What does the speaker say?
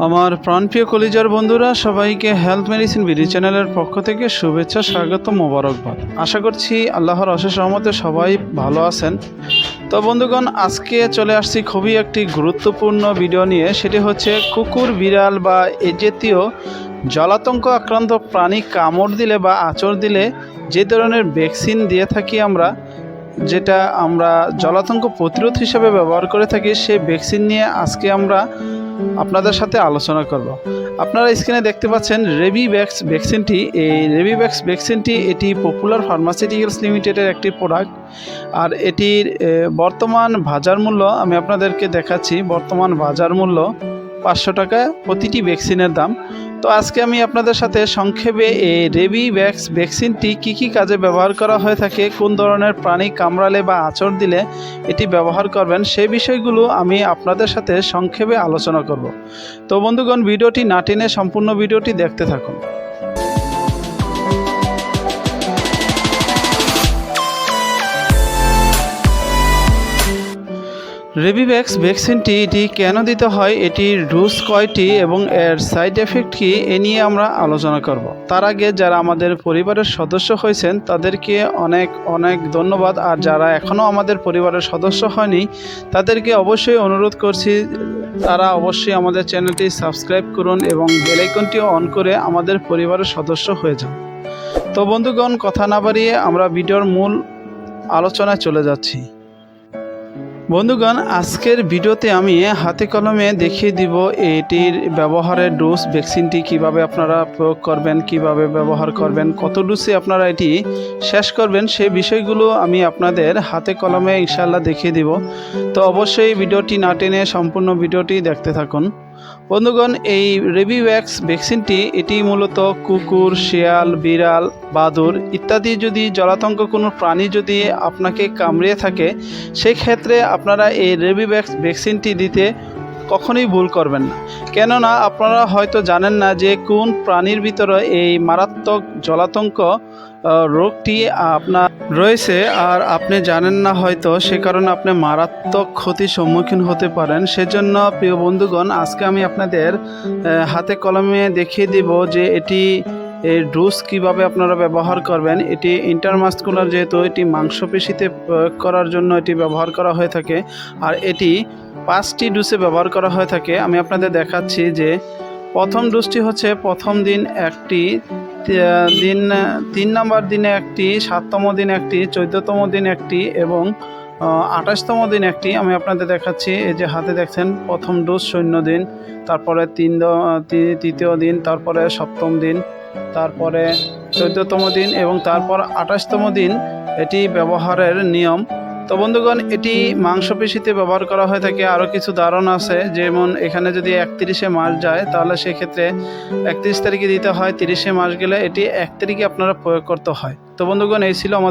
আমার প্রাণপ্রিয় কলিজার বন্ধুরা, সবাইকে হেলথ মেডিসিন বিডি চ্যানেলের পক্ষ থেকে শুভেচ্ছা, স্বাগত, মোবারকবাদ। আশা করছি আল্লাহর অশেষ রহমতে সবাই ভালো আছেন। তো বন্ধুগণ, আজকে চলে আসছি খুবই একটি গুরুত্বপূর্ণ ভিডিও নিয়ে, সেটি হচ্ছে কুকুর, বিড়াল বা এ জাতীয় জলাতঙ্ক আক্রান্ত প্রাণী কামড় দিলে বা আঁচড় দিলে যে ধরনের ভ্যাকসিন দিয়ে থাকি আমরা, যেটা আমরা জলাতঙ্ক প্রতিরোধ হিসেবে ব্যবহার করে থাকি, সেই ভ্যাকসিন নিয়ে আজকে আমরা আপনাদের সাথে আলোচনা করব। আপনারা স্ক্রিনে দেখতে পাচ্ছেন রেবিভ্যাক্স ভ্যাকসিনটি এই রেবিভ্যাক্স ভ্যাকসিনটি এটি পপুলার ফার্মাসিউটিক্যালস লিমিটেডের একটি প্রোডাক্ট আর এটির বর্তমান বাজার মূল্য, আমি আপনাদেরকে দেখাচ্ছি। বর্তমান বাজার মূল্য পাঁচশো টাকা প্রতিটি ভ্যাকসিনের দাম। তো আজকে আমি আপনাদের সাথে সংক্ষেপে এই রেবিভ্যাক্স ভ্যাকসিনটি কী কী কাজে ব্যবহার করা হয়ে থাকে, কোন ধরনের প্রাণী কামড়ালে বা আচর দিলে এটি ব্যবহার করবেন, সেই বিষয়গুলো আমি আপনাদের সাথে সংক্ষেপে আলোচনা করব। তো বন্ধুগণ, ভিডিওটি না টেনে সম্পূর্ণ ভিডিওটি দেখতে থাকুন। রেবিভ্যাক্স ভ্যাকসিনটি এটি কেন দিতে হয়? এটির ডোজ কয়টি এবং এর সাইড এফেক্ট কি? এ নিয়ে আমরা আলোচনা করব। তার আগে যারা আমাদের পরিবারের সদস্য হয়েছেন, তাদেরকে অনেক অনেক ধন্যবাদ। আর যারা এখনও আমাদের পরিবারের সদস্য হয়নি, তাদেরকে অবশ্যই অনুরোধ করছি, তারা অবশ্যই আমাদের চ্যানেলটি সাবস্ক্রাইব করুন এবং বেলাইকনটি অন করে আমাদের পরিবারের সদস্য হয়ে যান। তো বন্ধুগণ, কথা না বাড়িয়ে আমরা ভিডিওর মূল আলোচনায় চলে যাচ্ছি। বন্ধুগণ, আজকের ভিডিওতে আমি হাতে কলমে দেখিয়ে দিব এটির ব্যবহারের ডোজ ভ্যাকসিনটি কীভাবে আপনারা প্রয়োগ করবেন, কীভাবে ব্যবহার করবেন, কত ডোজে আপনারা এটি শেষ করবেন সেই বিষয়গুলো আমি আপনাদের হাতে কলমে ইনশাল্লাহ দেখিয়ে দিব। তো অবশ্যই ভিডিওটি না টেনে সম্পূর্ণ ভিডিওটি দেখতে থাকুন। বন্ধুগণ, এই রেবিভ্যাক্স ভ্যাকসিনটি এটি মূলত কুকুর, শিয়াল, বিড়াল, বাদুর ইত্যাদি যদি জলাতঙ্ক কোনো প্রাণী যদি আপনাকে কামড়িয়ে থাকে, সেক্ষেত্রে আপনারা এই রেবিভ্যাক্স ভ্যাকসিনটি দিতে কখনোই ভুল করবেন না। কেননা আপনারা হয়তো জানেন না যে কোন প্রাণীর ভিতরে এই মারাত্মক জলাতঙ্ক রোগটি আপনার রয়েছে। আর আপনি জানেন না হয়তো সে কারণে আপনি মারাত্মক ক্ষতির সম্মুখীন হতে পারেন। সেজন্য প্রিয় বন্ধুগণ, আজকে আমি আপনাদের হাতে কলমে দেখিয়ে দিব যে এটি এই ডোজ কীভাবে আপনারা ব্যবহার করবেন, এটি ইন্টারমাস্কুলার যেহেতু, এটি মাংসপেশিতে প্রয়োগ করার জন্য এটি ব্যবহার করা হয়ে থাকে। আর এটি পাঁচটি ডোসে ব্যবহার করা হয়ে থাকে। আমি আপনাদের দেখাচ্ছি যে প্রথম ডোজটি হচ্ছে প্রথম দিন একটি দিন, তিন নম্বর দিনে একটি, সাততম দিন একটি, চোদ্দতম দিন একটি এবং আঠাশতম দিন একটি। আমি আপনাদের দেখাচ্ছি, এই যে হাতে দেখছেন, প্রথম ডোজ শূন্য দিন, তারপরে তিন তৃতীয় দিন, তারপরে সপ্তম দিন তারপরে চোদ্দতম দিন এবং তারপর আঠাশতম দিন এটি ব্যবহারের নিয়ম। তো বন্ধুগণ, এটি মাংসপেশিতে ব্যবহার করা হয়ে থাকে। আরও কিছু ধারণ আছে, যেমন এখানে যদি একত্রিশে মাস যায়, তাহলে সেক্ষেত্রে একত্রিশ তারিখে দিতে হয়। তিরিশে মাস গেলে এটি এক তারিখে আপনারা প্রয়োগ করতে হয়। তো বন্ধুগণ, এই ছিল আমাদের